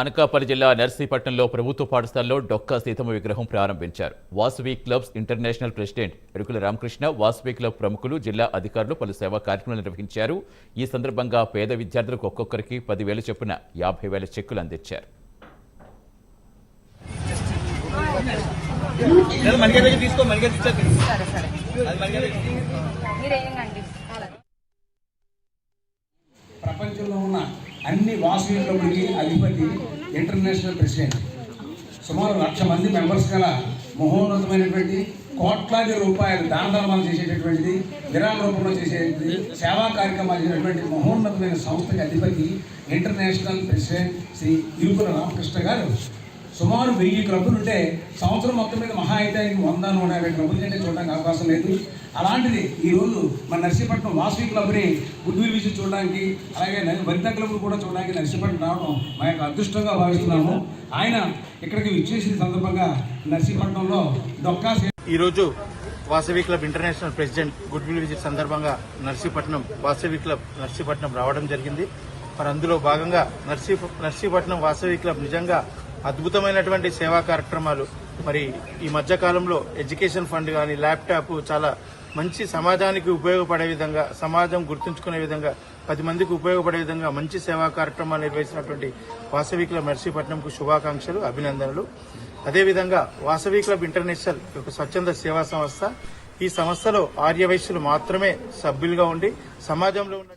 అనకాపల్లి జిల్లా నర్సీపట్నంలో ప్రభుత్వ పాఠశాలలో డొక్కా సీతమ్మ విగ్రహం ప్రారంభించారు. Vasavi clubs international president Erukula Ramakrishna Vasavi club ప్రముఖులు జిల్లా అధికారులు పలు సేవా కార్యక్రమాలు నిర్వహించారు. ఈ సందర్భంగా పేద విద్యార్థులకు ఒక్కొక్కరికి పదివేలు చొప్పున యాభై వేల చెక్కులు అందించారు. తీసుకో అన్ని వాసవి క్లబ్లకి అధిపతి ఇంటర్నేషనల్ ప్రెసిడెంట్. సుమారు లక్ష మంది మెంబర్స్ గల మహోన్నతమైనటువంటి కోట్లాది రూపాయలు దాన ధర్మాలు చేసేటటువంటిది విరామ రూపంలో చేసేది సేవా కార్యక్రమాలు చేసినటువంటి మహోన్నతమైన సంస్థకి అధిపతి ఇంటర్నేషనల్ ప్రెసిడెంట్ శ్రీ ఇరుకుల రామకృష్ణ గారు. సుమారు వెయ్యి క్లబ్బులు ఉంటే సంవత్సరం మొత్తం మీద మహా అయితే వంద నూట యాభై క్లబ్బుల కంటే చూడడానికి అవకాశం లేదు. అలాంటిది ఈ రోజు మన నర్సీపట్నం వాసవి క్లబ్ని గుడ్విల్ విజిట్ చూడడానికి అలాగే వనిత వనితా క్లబ్ను కూడా చూడడానికి నర్సీపట్నం రావడం మా యొక్క అదృష్టంగా భావిస్తున్నాము. ఆయన ఇక్కడికి విచ్చేసిన సందర్భంగా నర్సీపట్నంలో డొక్కా ఈరోజు Vasavi club international president goodwill visit సందర్భంగా నర్సీపట్నం వాసవి క్లబ్ నర్సీపట్నం రావడం జరిగింది. మరి అందులో భాగంగా నర్సీ నర్సీపట్నం వాసవి క్లబ్ నిజంగా అద్భుతమైనటువంటి సేవా కార్యక్రమాలు. మరి ఈ మధ్య కాలంలో ఎడ్యుకేషన్ ఫండ్ కానీ ల్యాప్టాప్ చాలా మంచి సమాజానికి ఉపయోగపడే విధంగా సమాజం గుర్తుంచుకునే విధంగా పది మందికి ఉపయోగపడే విధంగా మంచి సేవా కార్యక్రమాలు నిర్వహించినటువంటి వాసవికుల మెర్సీపట్నంకు శుభాకాంక్షలు అభినందనలు. అదేవిధంగా వాసవి క్లబ్ ఇంటర్నేషనల్ ఒక స్వచ్ఛంద సేవా సంస్థ. ఈ సంస్థలో ఆర్యవైశ్యులు మాత్రమే సభ్యులుగా ఉండి సమాజంలో ఉన్న